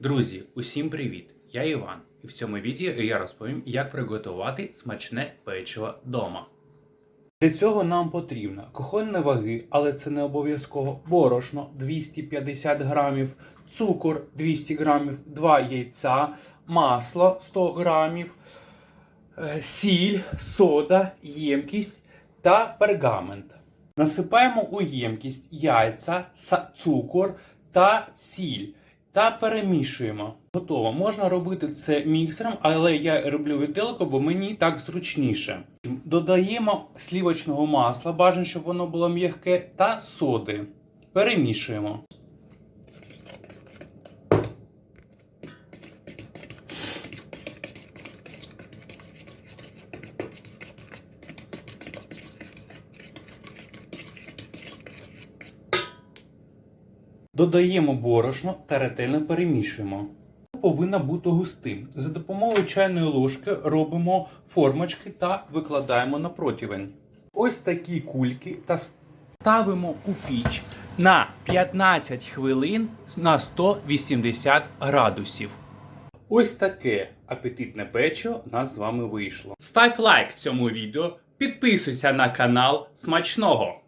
Друзі, усім привіт! Я Іван, і в цьому відео я розповім, як приготувати смачне печиво вдома. Для цього нам потрібно кухонні ваги, але це не обов'язково борошно 250 грамів, цукор 200 грамів, 2 яйця, масло 100 грамів, е, сіль, сода, ємкість та пергамент. Насипаємо у ємкість яйця, цукор та сіль та перемішуємо. Готово. Можна робити це міксером, але я роблю відтилку, бо мені так зручніше. Додаємо слівочного масла, бажано, щоб воно було м'яке, та соди. Перемішуємо. Додаємо борошно та ретельно перемішуємо. Повинна бути густим. За допомогою чайної ложки робимо формочки та викладаємо на противень. Ось такі кульки та ставимо у піч на 15 хвилин на 180 градусів. Ось таке апетитне печиво нас з вами вийшло. Став лайк цьому відео, підписуйся на канал смачного!